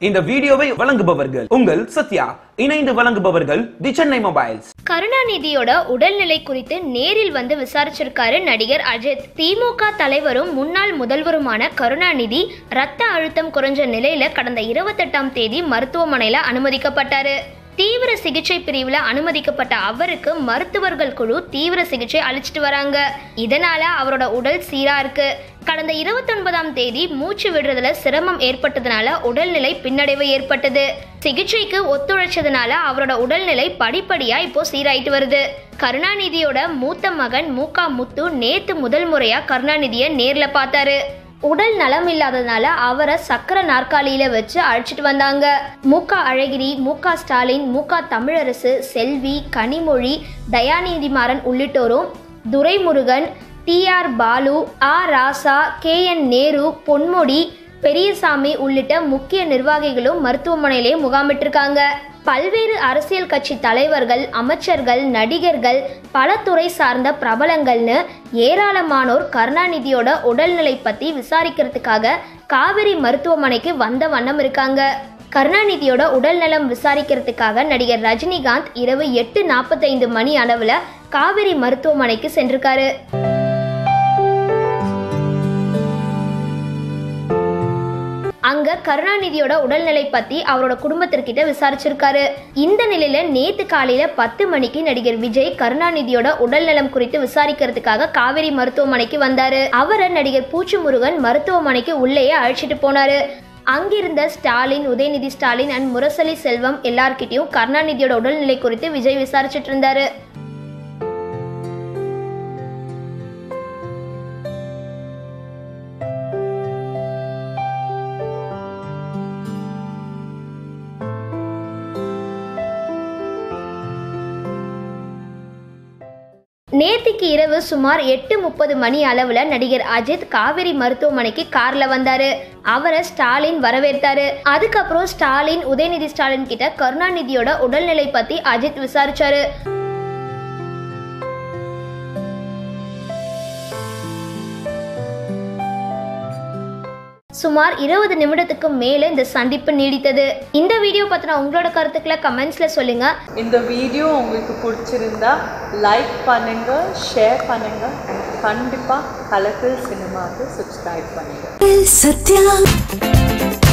இந்த வீடியோவை வழங்குபவர்கள் உங்கள் சத்யா. இணைந்து வழங்குபவர்கள் தி சென்னை மொபைல்ஸ். கருணாநிதியோட உடல்நிலை குறித்து நேரில் வந்து விசாரிச்சிருக்காரு நடிகர் அஜித். திமுக தலைவரும் முன்னாள் முதல்வருமான கருணாநிதி ரத்த அழுத்தம் குறைஞ்ச நிலையில கடந்த இருபத்தெட்டாம் தேதி மருத்துவமனையில அனுமதிக்கப்பட்டாரு. தீவிர சிகிச்சை பிரிவில் அனுமதிக்கப்பட்ட அவருக்கு மருத்துவர்கள் குழு தீவிர சிகிச்சை அளிச்சிட்டு வராங்க. இதனால அவரோட உடல் சீரா இருக்கு. கடந்த இருபத்தொன்பதாம் தேதி மூச்சு விடுறதுல சிரமம் ஏற்பட்டதுனால உடல்நிலை பின்னடைவு ஏற்பட்டது. சிகிச்சைக்கு ஒத்துழைச்சதுனால அவரோட உடல்நிலை படிப்படியா இப்போ சீராயிட்டு வருது. கருணாநிதியோட மூத்த மகன் மூகா முத்து நேத்து முதல் முறையா கருணாநிதியை நேர்ல பார்த்தாரு. உடல் நலம் இல்லாததுனால அவரை சக்கர நாற்காலியில வச்சு அழைச்சிட்டு வந்தாங்க. முகா அழகிரி முகா ஸ்டாலின் மூகா தமிழரசு செல்வி கனிமொழி தயாநிதி மாறன் உள்ளிட்டோரும் Duraimurugan T R Baalu A Raja K N Nehru Ponmudi Periyasamy உள்ளிட்ட முக்கிய நிர்வாகிகளும் மருத்துவமனையிலே முகாமிட்டிருக்காங்க. பல்வேறு அரசியல் கட்சி தலைவர்கள் அமைச்சர்கள் நடிகர்கள் பல துறை சார்ந்த பிரபலங்கள்னு ஏராளமானோர் கருணாநிதியோட உடல்நிலை பத்தி விசாரிக்கிறதுக்காக காவிரி மருத்துவமனைக்கு வந்த வண்ணம் இருக்காங்க. கருணாநிதியோட உடல்நலம் விசாரிக்கிறதுக்காக நடிகர் ரஜினிகாந்த் இரவு எட்டு நாற்பத்தைந்து மணி அளவில் காவிரி மருத்துவமனைக்கு சென்றிருக்காரு. அங்க கருணாநிதியோட உடல்நிலை பத்தி அவரோட குடும்பத்திற்கிட்ட விசாரிச்சிருக்காரு. இந்த நிலையில நேத்து காலையில பத்து மணிக்கு நடிகர் விஜய் கருணாநிதியோட உடல்நலம் குறித்து விசாரிக்கிறதுக்காக காவேரி மருத்துவமனைக்கு வந்தாரு. அவரை நடிகர் பூச்சி முருகன் மருத்துவமனைக்கு உள்ளேயே அழைச்சிட்டு போனாரு. அங்கிருந்த ஸ்டாலின் உதயநிதி ஸ்டாலின் அண்ட் முரசலி செல்வம் எல்லார்கிட்டயும் கருணாநிதியோட உடல்நிலை குறித்து விஜய் விசாரிச்சிட்டு இருந்தாரு. நேத்திக்கு இரவு சுமார் எட்டு முப்பது மணி அளவுல நடிகர் அஜித் காவேரி மருத்துவமனைக்கு கார்ல வந்தாரு. அவரை ஸ்டாலின் வரவேற்றாரு. அதுக்கப்புறம் ஸ்டாலின் உதயநிதி ஸ்டாலின் கிட்ட கருணாநிதியோட உடல்நிலை பத்தி அஜித் விசாரிச்சாரு. சுமார் இருபது நிமிடத்துக்கு மேல இந்த சந்திப்பு நீடித்தது. இந்த வீடியோ பத்தின உங்களோட கருத்துக்களை கமெண்ட்ஸ்ல சொல்லுங்க. இந்த வீடியோ உங்களுக்கு பிடிச்சிருந்தா லைக் பண்ணுங்க ஷேர் பண்ணுங்க and கண்டிப்பாக கலக்கல் சினிமாவுக்கு சப்ஸ்கிரைப் பண்ணுங்க. சத்யா.